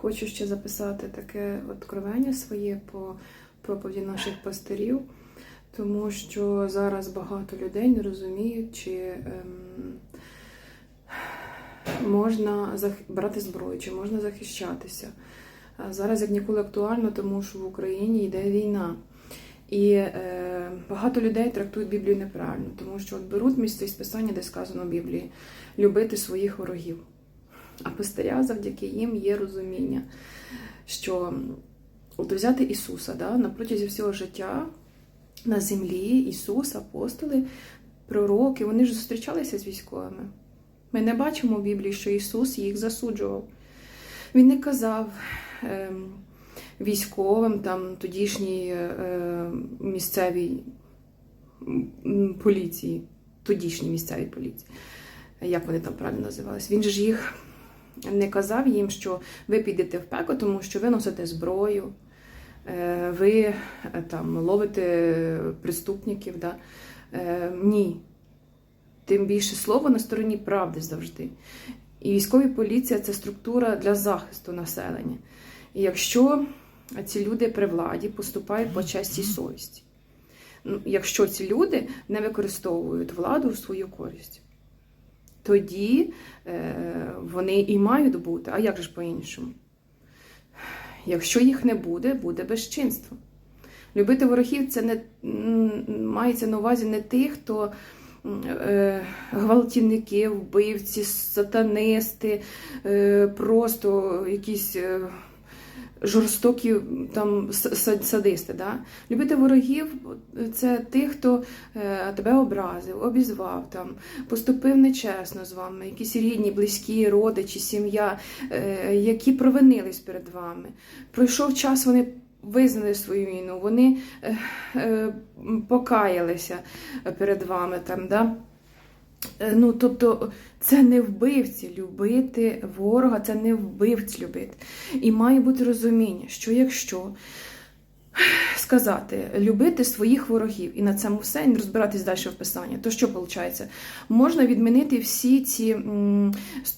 Хочу ще записати таке откровення своє по проповіді наших пастирів, тому що зараз багато людей не розуміють, чи ем, можна зах- брати зброю, чи можна захищатися. Зараз як ніколи актуально, тому що в Україні йде війна. І е, багато людей трактують Біблію неправильно, тому що от беруть місце із писання, де сказано в Біблії, любити своїх ворогів. А пастиря завдяки їм є розуміння, що от взяти Ісуса да, на протязі всього життя на землі, Ісус, апостоли, пророки, вони ж зустрічалися з військовими. Ми не бачимо в Біблії, що Ісус їх засуджував. Він не казав ем, військовим, там, тодішній е, місцевій поліції, тодішній місцевій поліції, як вони там правильно називались. Він ж їх не казав їм, що ви підете в пекло, тому що ви носите зброю, е, ви е, там ловите преступників. Да? Е, Ні. Тим більше слово на стороні правди завжди. І військові поліція це структура для захисту населення. І якщо ці люди при владі поступають по честі совісті, ну, якщо ці люди не використовують владу в свою користь, тоді е, вони і мають бути. А як же ж по-іншому? Якщо їх не буде, буде безчинство. Любити ворогів це не мається на увазі не тих, хто е, гвалтівники, вбивці, сатанисти, е, просто якісь е, жорстокі там садисти. Да? Любити ворогів це тих, хто е, тебе образив, обізвав, там, поступив нечесно з вами, якісь рідні, близькі, родичі, сім'я, е, які провинились перед вами. Пройшов час, вони визнали свою війну, вони е, е, покаялися перед вами. Там, да? Е, Ну, тобто, це не вбивці любити ворога, це не вбивць любити. І має бути розуміння, що якщо сказати любити своїх ворогів і на цьому все, і не розбиратись далі в писанні, то що виходить? Можна відмінити всі ці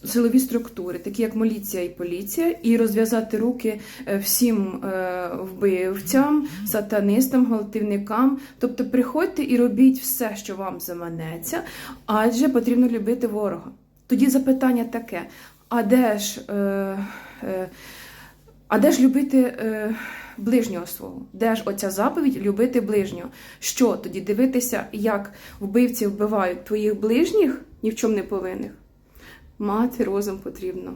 силові структури, такі як міліція і поліція, і розв'язати руки е, всім е, вбивцям, сатанистам, гвалтівникам. Тобто приходьте і робіть все, що вам заманеться, адже потрібно любити ворога. Тоді запитання таке: а де ж, е, е, а де ж любити е, ближнього свого? Де ж оця заповідь любити ближнього? Що тоді дивитися, як вбивці вбивають твоїх ближніх, ні в чому не повинних? Мати розум потрібно.